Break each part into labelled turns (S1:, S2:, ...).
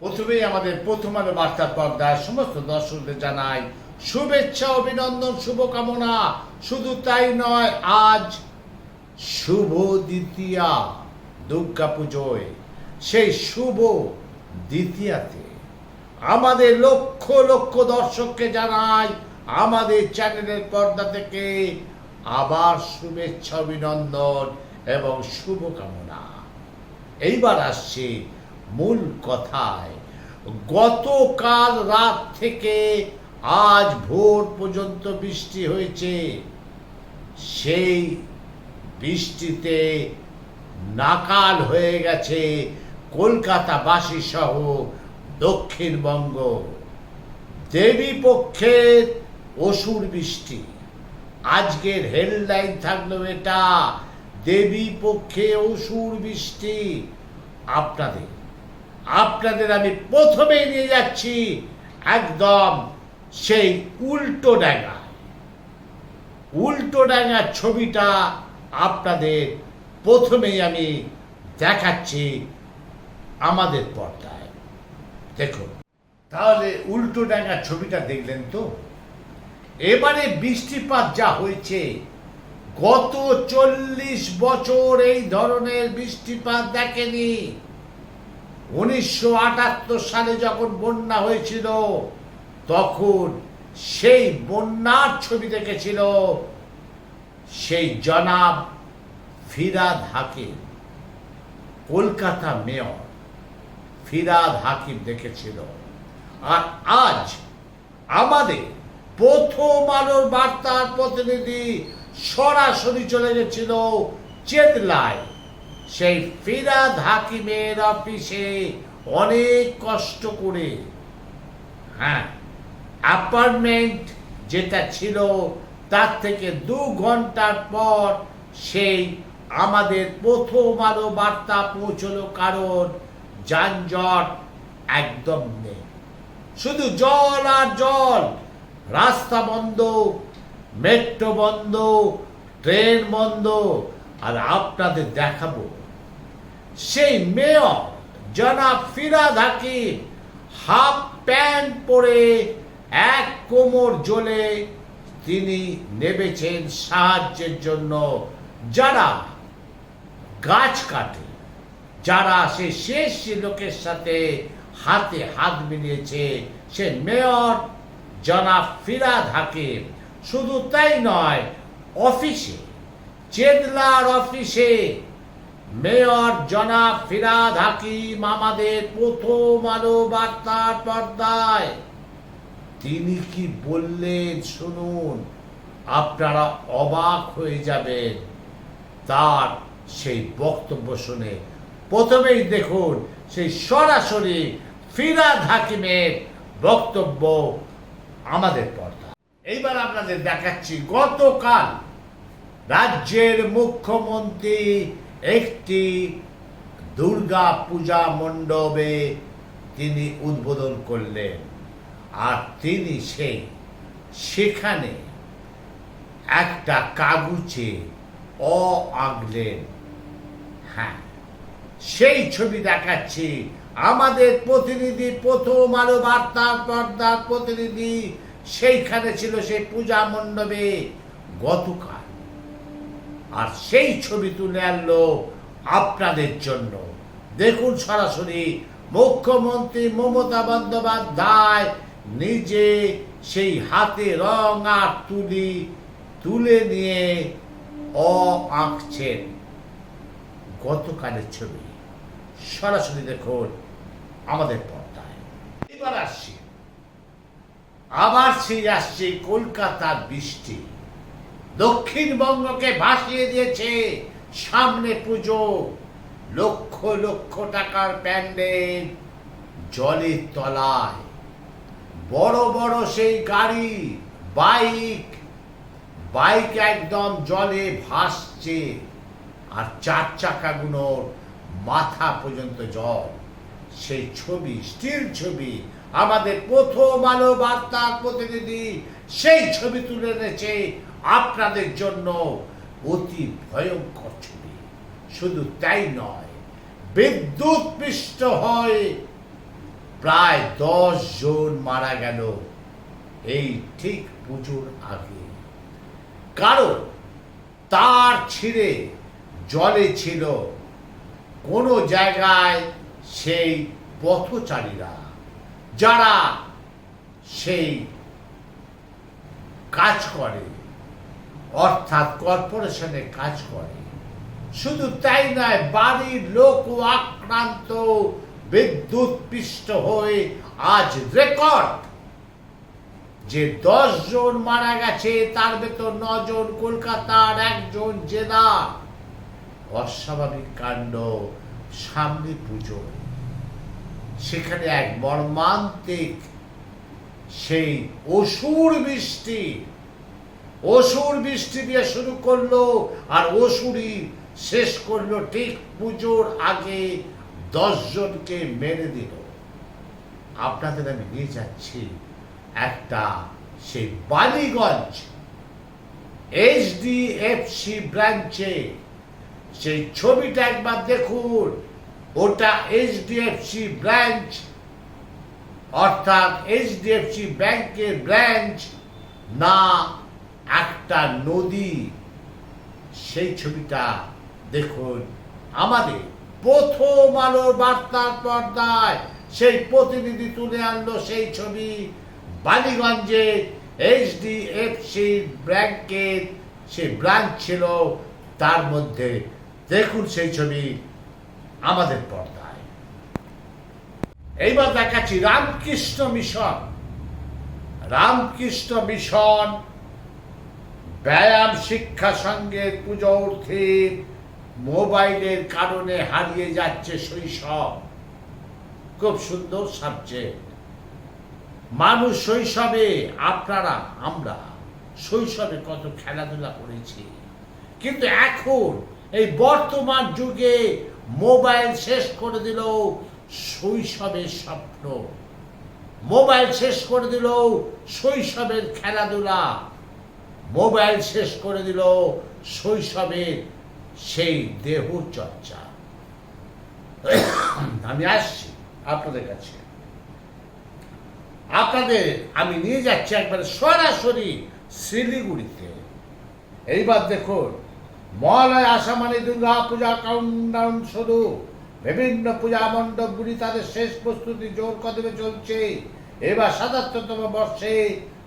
S1: প্রথমেই আমাদের প্রথম আলো বার্তা পর্দায় সমস্ত দর্শকদের জানাই শুভেচ্ছা, অভিনন্দন, শুভকামনা। শুধু তাই নয়, আজ শুভ দ্বিতীয়া দুর্গা পুজোয়। সেই শুভ দ্বিতীয়াতে আমাদের লক্ষ লক্ষ দর্শককে জানাই আমাদের চ্যানেলের পর্দা থেকে আবার শুভেচ্ছা, অভিনন্দন এবং শুভকামনা। এইবার আসছে মূল কথায়, গতকাল রাত থেকে আজ ভোর পর্যন্ত বৃষ্টি হয়েছে। সেই বৃষ্টিতে নাকাল হয়ে গেছে কলকাতাবাসী সহ দক্ষিণবঙ্গ। দেবী পক্ষের অসুর বৃষ্টি। আজকের হেডলাইন থাকল এটা দেবী পক্ষে অসুর বৃষ্টি। আপনাদের আপনাদের আমি প্রথমেই নিয়ে যাচ্ছি একদম সেই উল্টো ডাঙা। উল্টো ডাঙার ছবিটা আপনাদের প্রথমেই আমি দেখাচ্ছি আমাদের পর্দায়। দেখুন, তাহলে উল্টো ডাঙার ছবিটা দেখলেন তো? এবারে বৃষ্টিপাত যা হয়েছে, গত চল্লিশ বছর এই ধরনের বৃষ্টিপাত দেখেনি। উনিশশো আটাত্তর সালে যখন বন্যা হয়েছিল, তখন সেই বন্যার ছবি দেখেছিল সেই জনাব ফিরাদ হাকিম, কলকাতা মেয়র ফিরাদ হাকিম দেখেছিল। আর আজ আমাদের প্রথম আলোর বার্তার প্রতিনিধি সরাসরি চলে গেছিল চেতলায় সেই ফিরাদ হাকিমের অফিসে অনেক কষ্ট করে হ্যাঁ অ্যাপার্টমেন্ট যেটা ছিল তার থেকে দু ঘণ্টার পর সেই আমাদের প্রথম আলো বার্তা পৌঁছলো কারণ যানজট একদম নেই। শুধু জল আর জল, রাস্তা বন্ধ মেট্রো বন্ধ ট্রেন বন্ধ, আর আপনাদের দেখাবো। সেই মেয়র জনাব ফিরাদ হাকিম হাফ প্যান্ট পরে এক কোমর জ্বলে তিনি নেবেছেন সাহায্যের জন্য। যারা গাছ কাটে, যারা সে শেষ লোকের সাথে হাতে হাত মিলিয়েছে, সে মেয়র জনাব ফিরাদ হাকিম শুধু তাই নয়, অফিসে চেদলার অফিসে মেয়র জনাব ফিরাদ হাকিম আমাদের প্রথম আলো বার্তার পর্দায়। তিনি কি বললেন শুনুন, আপনারা অবাক হয়ে যাবেন। তার সেই বক্তব্য শুনে প্রথমেই দেখুন সেই সরাসরি ফিরাদ হাকিমের বক্তব্য আমাদের পর্দা এইবার আপনাদের দেখাচ্ছি গতকাল রাজ্যের মুখ্যমন্ত্রী একটি দুর্গা পূজা মণ্ডপে তিনি উদ্বোধন করলেন। আর তিনি সেই, সেখানে একটা কাগুচে অ আঁকলেন। হ্যাঁ সেই ছবি দেখাচ্ছি। আমাদের প্রতিনিধি, প্রথম আলো বার্তার পর্দার প্রতিনিধি, সেইখানে ছিল সেই পূজা মণ্ডপে গতকাল। আর সেই ছবি তুলে আনলো আপনাদের জন্য। দেখুন সরাসরি, মুখ্যমন্ত্রী মমতা বন্দ্যোপাধ্যায় নিজে সেই হাতে রং আর তুলি তুলে নিয়ে অ আঁকছেন। গতকালের ছবি। সরাসরি দেখুন আমাদের পর্দায়। এবার আসছি। আবার সেই আসছে কলকাতার বৃষ্টি। দক্ষিণবঙ্গকে ভাসিয়ে দিয়েছে সামনে পুজো। লক্ষ লক্ষ টাকার প্যান্ডেল জলের তলায়। বড় বড় সেই গাড়ি, বাইক বাইক একদম জলে ভাসছে। আর চার চাকাগুলোর মাথা পর্যন্ত জল। সেই ছবি স্টিল ছবি আমাদের প্রথম আলো বার্তার প্রতিনিধি, সেই ছবি তুলে এনেছে আপনাদের জন্য অতি ভয়ঙ্কর ছবি। শুধু তাই নয়, বিদ্যুৎ পৃষ্ঠ হয় প্রায় দশ জন মারা গেল এই ঠিক পুজোর আগে। কারণ তার ছিঁড়ে জলে ছিল কোনো জায়গায় সেই পথচারীরা। যারা সেই কাজ করে, অর্থাৎ কর্পোরেশনে কাজ করে, শুধু তাই নয়, বাড়ির লোক আক্রান্ত বিদ্যুৎ পৃষ্ঠ হয়ে আজ রেকর্ড যে দশ জন মারা গেছে, তার ভেতর নজন কলকাতার, একজন জেলা অস্বাভাবিক কাণ্ড, সামনে পুজো সেখানে এক মর্মান্তিক সেই অসুর বৃষ্টি অসুর বৃষ্টি দিয়ে শুরু করল আর অসুরই শেষ করল ঠিক পুজোর আগে দশজনকে মেরে দিল। আপনাদের আমি নিয়ে যাচ্ছি একটা সেই বালিগঞ্জ এইচডিএফসি ব্রাঞ্চে সেই ছবিটা একবার দেখুন। ওটা এইচডিএফসি ব্রাঞ্চ অর্থাৎ এইচডিএফসি ব্যাংকের ব্রাঞ্চ না একটা নদী। সেই ছবিটা দেখুন। আমাদের প্রথম আলোর বার্তার পর্দায় সেই প্রতিনিধি তুলে আনলো সেই ছবি বালিগঞ্জে এইচডিএফসি ব্যাংকের, সে ব্রাঞ্চ ছিল তার মধ্যে। দেখুন সেই ছবি। আমাদের পর্দায়। এইবার দেখাচ্ছি রামকৃষ্ণ মিশন। রামকৃষ্ণ মিশন ব্যায়াম শিক্ষা সঙ্গের পুজো অর্থে মোবাইলের কারণে হারিয়ে যাচ্ছে শৈশব। খুব সুন্দর সাবজেক্ট। মানুষ শৈশবে, আপনারা, আমরা শৈশবে কত খেলাধুলা করেছি। কিন্তু এখন, এই বর্তমান যুগে মোবাইল শেষ করে দিল শৈশবের স্বপ্ন। মোবাইল শেষ করে দিল শৈশবের খেলাধুলা। মোবাইল শেষ করে দিল শৈশবের সেই দেহ চর্চা। আমি আসছি আপনাদের কাছে। আপনাদের, আমি নিয়ে যাচ্ছি একবার সরাসরি শিলিগুড়িতে। এইবার দেখুন মহালয় আসা মানে দুর্গা পূজা কাউন্টডাউন শুরু। বিভিন্ন পূজা মণ্ডপগুলি তাদের শেষ প্রস্তুতি জোর কদমে চলছে। এবার সাতাত্তরতম বর্ষে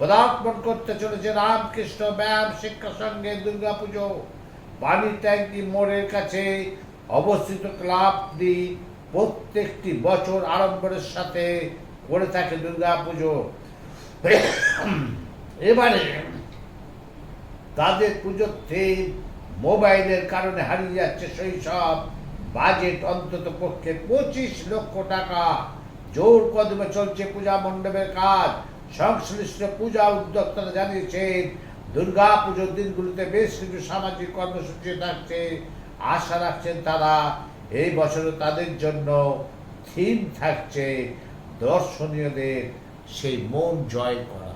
S1: পদার্পণ করতে চলেছে রামকৃষ্ণ ব্যায়াম শিক্ষা সঙ্গে দুর্গা পুজো। পানি ট্যাঙ্কি মোড়ের কাছে অবস্থিত ক্লাবটি প্রত্যেকটি বছর আড়ম্বরের সাথে করে থাকে দুর্গা পুজো। এবারে তাদের পুজোর থিম মোবাইলের কারণে হারিয়ে যাচ্ছে শৈশব। বাজেট অন্তত পক্ষে পঁচিশ লক্ষ টাকা। জোর কদমে চলছে পূজা মণ্ডপের কাজ। সংশ্লিষ্ট পূজা উদ্যোক্তারা জানিয়েছেন দুর্গা পুজোর দিনগুলিতে বেশ কিছু সামাজিক কর্মসূচি থাকছে। আশা রাখছেন তারা, এই বছরও তাদের জন্য থিম থাকছে দর্শনীয়দের সেই মন জয় করা।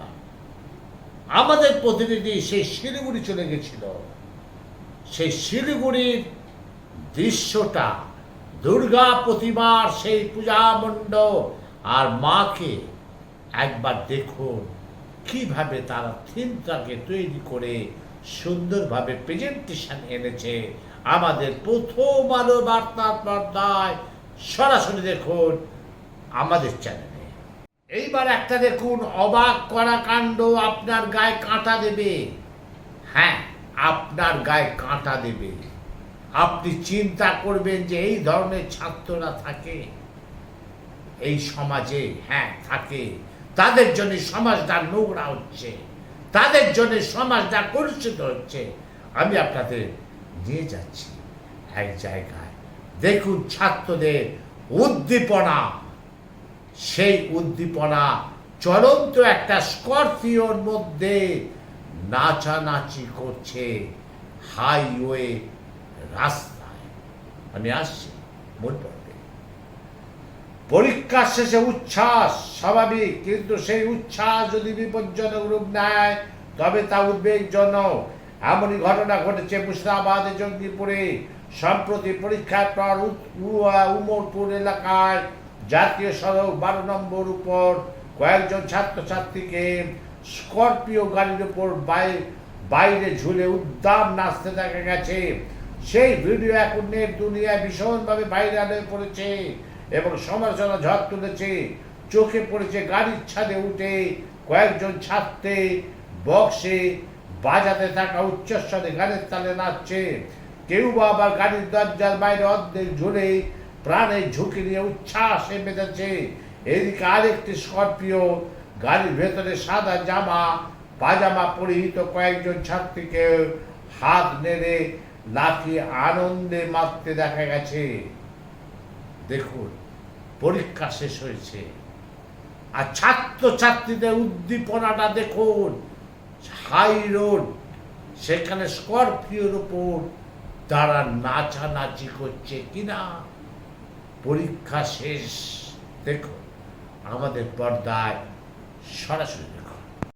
S1: আমাদের প্রতিনিধি সেই শিলিগুড়ি চলে গেছিল। সেই শিলিগুড়ির দৃশ্যটা দুর্গা প্রতিমার সেই পূজা মণ্ডপ আর মাকে একবার দেখুন, কীভাবে তারা থিমটাকে তৈরি করে সুন্দরভাবে প্রেজেন্টেশন এনেছে। আমাদের প্রথম আলো বার্তার পর্দায় সরাসরি দেখুন আমাদের চ্যানেলে এইবার একটা দেখুন, অবাক করা কাণ্ড আপনার গায়ে কাঁটা দেবে। হ্যাঁ আপনার গায়ে কাঁটা দেবে। আপনি চিন্তা করবেন যে এই ধরনের ছাত্ররা থাকে। এই সমাজে হ্যাঁ থাকে। তাদের জন্য সমাজটা নোংরা হচ্ছে। তাদের জন্য সমাজটা কলুষিত হচ্ছে। আমি আপনাদের নিয়ে যাচ্ছি এক জায়গায়। দেখুন ছাত্রদের উদ্দীপনা। সেই উদ্দীপনা চলন্ত একটা স্করপিওর মধ্যে নাচানাচি করছে হাইওয়ে রাস্তায়। আমি আসছি মূল পর্বে পরীক্ষা শেষে উচ্ছ্বাস স্বাভাবিক, কিন্তু সেই উচ্ছ্বাস যদি বিপজ্জনক রূপ নেয়, তবে তা উদ্বেগজনক। এমনই ঘটনা ঘটেছে মুর্শিদাবাদে, জঙ্গিপুরে। সম্প্রতি পরীক্ষার পর উমরপুর এলাকায় জাতীয় সড়ক বারো নম্বর উপর কয়েকজন ছাত্রছাত্রীকে স্করপিও গাড়ির বাই- বাইরে ঝুলে উদ্দাম নাচতে দেখা গেছে। সেই ভিডিও এখন নেট দুনিয়ায় ভীষণভাবে ভাইরাল হয়ে পড়েছে এবং সমালোচনা ঝড় তুলেছে। চোখে পড়েছে গাড়ির ছাদে উঠে কয়েকজন ছাত্রে বক্সে বাজাতে থাকা উচ্চস্বরে গানের তালে নাচছে। কেউ বা আবার গাড়ির দরজার বাইরে অর্ধেক ঝুলে প্রাণের ঝুঁকি নিয়ে উচ্ছ্বাসে মেতেছে এদিকে আরেকটি স্করপিও গাড়ির ভেতরে সাদা জামা, পাজামা পরিহিত কয়েকজন ছাত্রীকে হাত নেড়ে লাফিয়ে আনন্দে মারতে দেখা গেছে। দেখুন, পরীক্ষা শেষ হয়েছে। আর ছাত্র ছাত্রীদের উদ্দীপনাটা দেখুন, হাই রোড, সেখানে স্করপিওর উপর তারা নাচানাচি করছে কিনা? পরীক্ষা শেষ। দেখুন, আমাদের পর্দায় সরাসরি দেখুন